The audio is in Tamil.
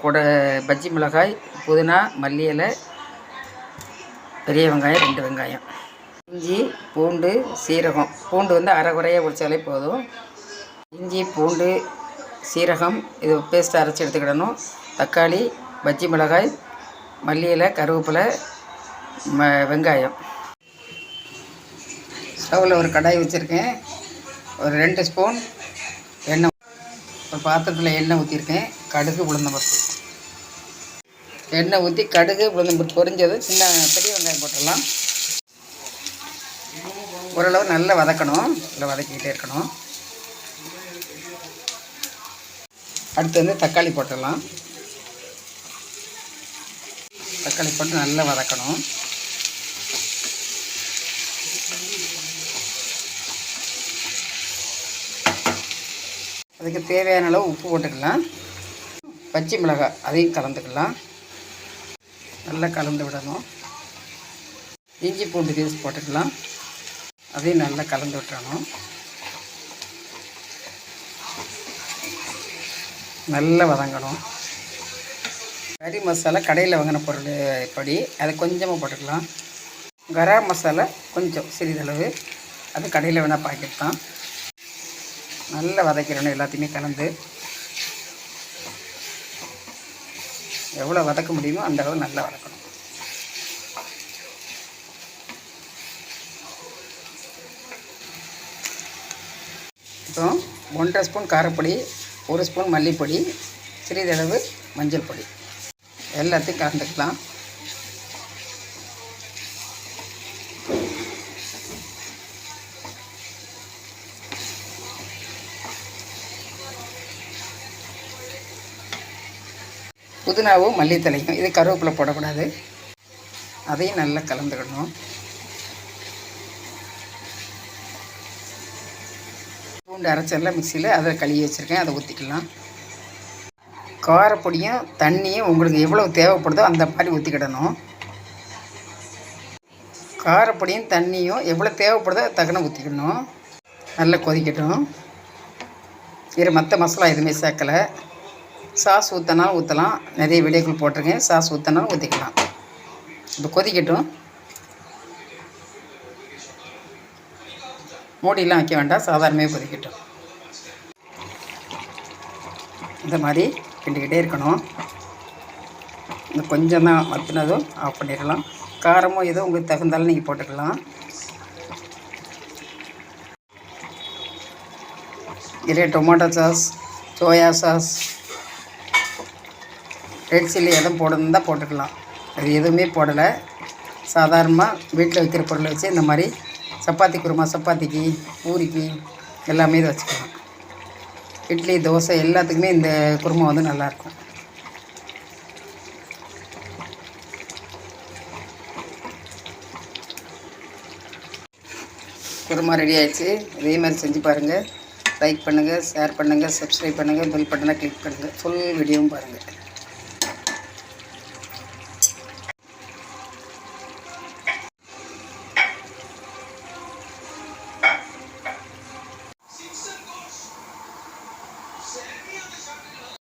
புட பஜ்ஜி மிளகாய் புதினா மல்லி இலை பெரிய வெங்காயம் ரெண்டு வெங்காயம். இஞ்சி பூண்டு சீரகம். பூண்டு வந்து அரை குறையாக உரிச்சாலே போதும். இஞ்சி பூண்டு சீரகம் இது பேஸ்ட்டு அரைச்சி எடுத்துக்கிடணும். தக்காளி பஜ்ஜி மிளகாய் மல்லி இலை கருவேப்பிலை ம வெங்காயம். ஸ்டவ்வில் ஒரு கடாய் வச்சுருக்கேன். ஒரு ரெண்டு ஸ்பூன் எண்ணெய் இப்போ பாத்திரத்தில் எண்ணெய் ஊற்றிருக்கேன் கடுகு உளுந்தம்பருப்பு எண்ணெய் ஊற்றி கடுகு உளுந்தம்பருப்பு பொரிஞ்சது. சின்ன பெரிய வெங்காயம் போட்டுடலாம். ஓரளவு நல்லா வதக்கணும். நல்லா வதக்கிக்கிட்டே இருக்கணும். அடுத்து வந்து தக்காளி போட்டுடலாம். தக்காளி போட்டு நல்லா வதக்கணும். அதுக்கு தேவையான அளவு உப்பு போட்டுக்கலாம். பச்சை மிளகாய் அதையும் கலந்துக்கலாம். நல்லா கலந்து விடணும். இஞ்சி பூண்டு பீஸ் போட்டுக்கலாம். அதையும் நல்லா கலந்து விட்டுறணும். நல்லா வதங்கணும். கறி மசாலா கடையில் வாங்கின பொருள் படி அதை கொஞ்சமாக போட்டுக்கலாம். கரம் மசாலா கொஞ்சம் சிறிதளவு. அது கடையில் வேணால் பாக்கெட் தான். நல்லா வதக்கிடணும் எல்லாத்தையுமே கலந்து. எவ்வளோ வதக்க முடியுமோ அந்த அளவு நல்லா வதக்கணும். இப்போ ஒன்றரை ஸ்பூன் காரப்பொடி ஒரு ஸ்பூன் மல்லிப்பொடி சிறிதளவு மஞ்சள் பொடி. எல்லாத்தையும் கலந்துக்கலாம். புதினாவும் மல்லித்தலையும் இது கருவேப்பிலை போடக்கூடாது. அதையும் நல்லா கலந்துக்கணும். பூண்டு அரைச்செல்லாம் மிக்சியில் அதை கழுவி வச்சுருக்கேன். அதை ஊற்றிக்கலாம் காரப்பொடியும் தண்ணியும் உங்களுக்கு எவ்வளோ தேவைப்படுதோ அந்த மாதிரி ஊற்றிக்கிடணும் காரப்பொடியும் தண்ணியும் எவ்வளோ தேவைப்படுதோ அது தக்கன ஊற்றிக்கணும் நல்லா கொதிக்கட்டும். இரு மற்ற மசாலா எதுவுமே சேர்க்கலை. சாஸ் ஊற்றினாலும் ஊற்றலாம் நிறைய வீடியோக்கள் போட்டிருக்கேன் சாஸ் ஊற்றினாலும் ஊற்றிக்கலாம் இப்போ கொதிக்கட்டும். மூடிலாம் வைக்க வேண்டாம். சாதாரணமே கொதிக்கட்டும். இந்த மாதிரி கிண்டிக்கிட்டே இருக்கணும். இந்த கொஞ்சம் தான் வற்றினதும் ஆஃப் பண்ணிடலாம். காரமும் ஏதோ உங்களுக்கு தகுந்தாலும் நீங்கள் போட்டுக்கலாம். இதில் tomato sauce soya sauce red chilli எதுவும் போடணும் தான் போட்டுக்கலாம். அது எதுவுமே போடலை. சாதாரணமாக வீட்டில் வைக்கிற பொருளை வச்சு இந்த மாதிரி சப்பாத்தி குருமா சப்பாத்திக்கு பூரிக்கு எல்லாமே இதை வச்சுக்கலாம். இட்லி தோசை எல்லாத்துக்குமே இந்த குருமா வந்து நல்லாயிருக்கும். குருமா ரெடி ஆயிடுச்சு. இதே மாதிரி செஞ்சு பாருங்கள் லைக் பண்ணுங்கள் ஷேர் பண்ணுங்கள் சப்ஸ்கிரைப் பண்ணுங்கள் பெல் பட்டனை கிளிக் பண்ணுங்கள் ஃபுல் வீடியோவும் பாருங்கள்